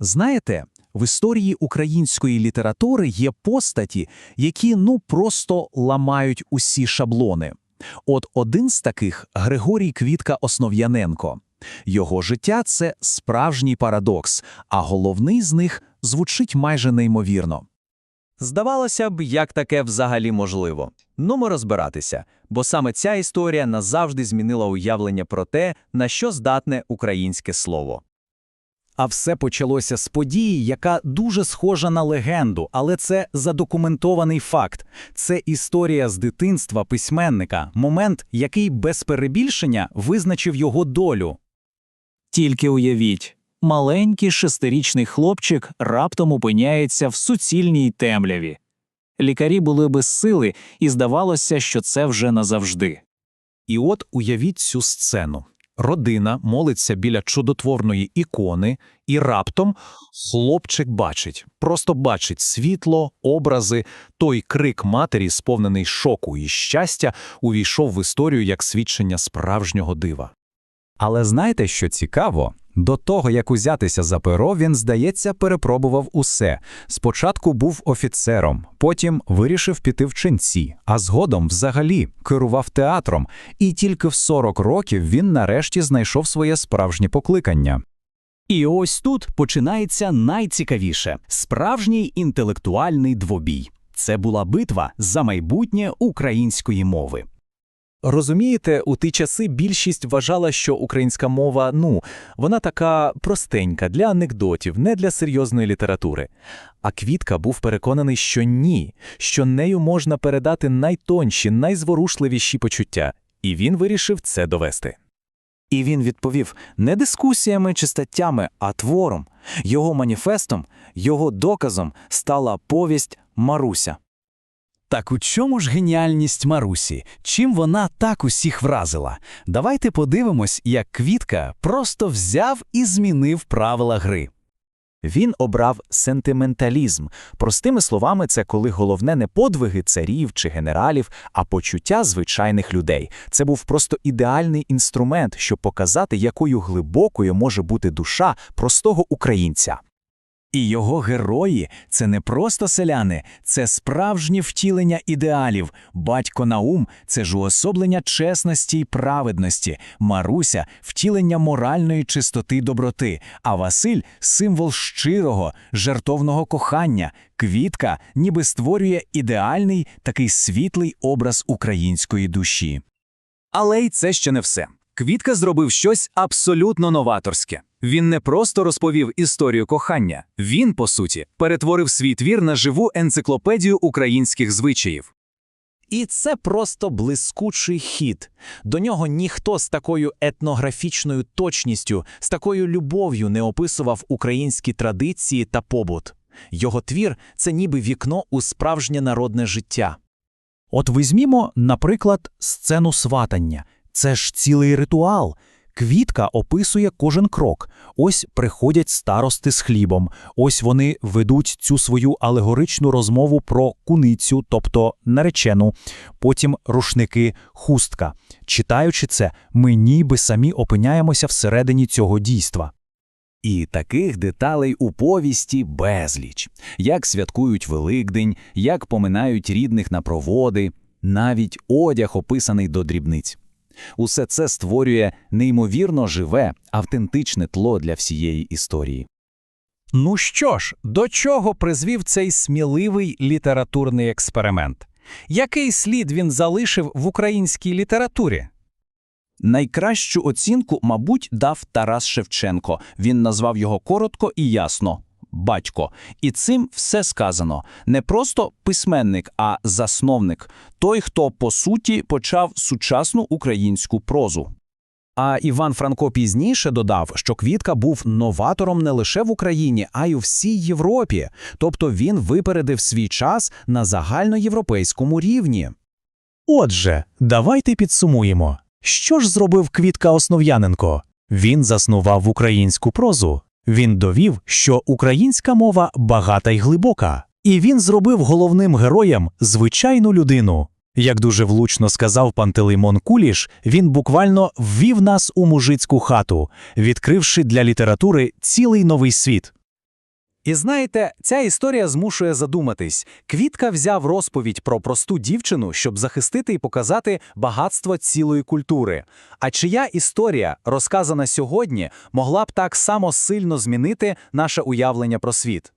Знаєте, в історії української літератури є постаті, які ну просто ламають усі шаблони. От один з таких Григорій Квітка Основ'яненко. Його життя це справжній парадокс, а головний з них звучить майже неймовірно. Здавалося б, як таке взагалі можливо. Нумо розбиратися, бо саме ця історія назавжди змінила уявлення про те, на що здатне українське слово. А все почалося з події, яка дуже схожа на легенду, але це задокументований факт. Це історія з дитинства письменника, момент, який без перебільшення визначив його долю. Тільки уявіть, маленький шестирічний хлопчик раптом опиняється в суцільній темряві. Лікарі були без сили, і здавалося, що це вже назавжди. І от уявіть цю сцену. Родина молиться біля чудотворної ікони, і раптом хлопчик бачить, просто бачить світло, образи, той крик матері, сповнений шоку і щастя, увійшов в історію як свідчення справжнього дива. Але знаєте, що цікаво? До того, як узятися за перо, він, здається, перепробував усе. Спочатку був офіцером, потім вирішив піти в ченці, а згодом взагалі керував театром, і тільки в 40 років він нарешті знайшов своє справжнє покликання. І ось тут починається найцікавіше справжній інтелектуальний двобій. Це була битва за майбутнє української мови. Розумієте, у ті часи більшість вважала, що українська мова, ну, вона така простенька для анекдотів, не для серйозної літератури. А Квітка був переконаний, що ні, що нею можна передати найтонші, найзворушливіші почуття, і він вирішив це довести. І він відповів не дискусіями чи статтями, а твором. Його маніфестом, його доказом стала повість Маруся. Так у чому ж геніальність Марусі? Чим вона так усіх вразила? Давайте подивимось, як Квітка просто взяв і змінив правила гри. Він обрав сентименталізм. Простими словами, це коли головне не подвиги царів чи генералів, а почуття звичайних людей. Це був просто ідеальний інструмент, щоб показати, якою глибокою може бути душа простого українця. І його герої це не просто селяни, це справжнє втілення ідеалів. Батько Наум це ж уособлення чесності й праведності, Маруся втілення моральної чистоти доброти, а Василь символ щирого, жертовного кохання. Квітка ніби створює ідеальний такий світлий образ української душі. Але й це ще не все. Квітка зробив щось абсолютно новаторське. Він не просто розповів історію кохання, він, по суті, перетворив свій твір на живу енциклопедію українських звичаїв. І це просто блискучий хід. До нього ніхто з такою етнографічною точністю, з такою любов'ю не описував українські традиції та побут. Його твір це ніби вікно у справжнє народне життя. От візьмімо, наприклад, сцену сватання. Це ж цілий ритуал. Квітка описує кожен крок. Ось приходять старости з хлібом. Ось вони ведуть цю свою алегоричну розмову про куницю, тобто наречену. Потім рушники, хустка. Читаючи це, ми ніби самі опиняємося всередині цього дійства. І таких деталей у повісті безліч. Як святкують Великдень, як поминають рідних на проводи, навіть одяг описаний до дрібниць. Усе це створює неймовірно живе, автентичне тло для всієї історії. Ну що ж, до чого призвів цей сміливий літературний експеримент? Який слід він залишив в українській літературі? Найкращу оцінку, мабуть, дав Тарас Шевченко. Він назвав його коротко і ясно батько. І цим все сказано. Не просто письменник, а засновник той, хто по суті почав сучасну українську прозу. А Іван Франко пізніше додав, що Квітка був новатором не лише в Україні, а й у всій Європі. Тобто він випередив свій час на загальноєвропейському рівні. Отже, давайте підсумуємо. Що ж зробив Квітка Основ'яненко? Він заснував українську прозу. Він довів, що українська мова багата й глибока, і він зробив головним героєм звичайну людину. Як дуже влучно сказав Пантелеймон Куліш, він буквально ввів нас у мужицьку хату, відкривши для літератури цілий новий світ. І знаєте, ця історія змушує задуматись. Квітка взяв розповідь про просту дівчину, щоб захистити і показати багатство цілої культури. А чия історія, розказана сьогодні, могла б так само сильно змінити наше уявлення про світ?